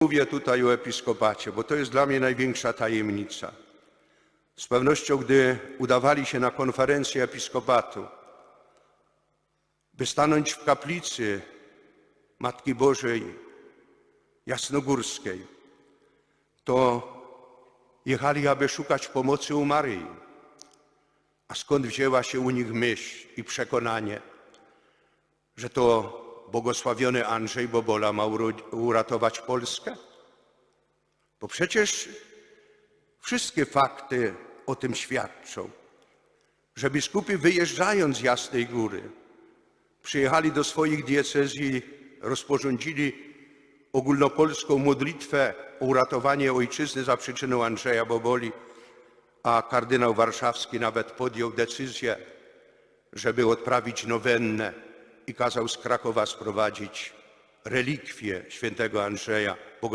Mówię tutaj o episkopacie, bo to jest dla mnie największa tajemnica. Z pewnością, gdy udawali się na konferencję episkopatu, by stanąć w kaplicy Matki Bożej Jasnogórskiej, to jechali, aby szukać pomocy u Maryi. A skąd wzięła się u nich myśl i przekonanie, że to błogosławiony Andrzej Bobola ma uratować Polskę? Bo przecież wszystkie fakty o tym świadczą, że biskupi wyjeżdżając z Jasnej Góry przyjechali do swoich diecezji, rozporządzili ogólnopolską modlitwę o uratowanie ojczyzny za przyczyną Andrzeja Boboli, a kardynał warszawski nawet podjął decyzję, żeby odprawić nowennę i kazał z Krakowa sprowadzić relikwie świętego Andrzeja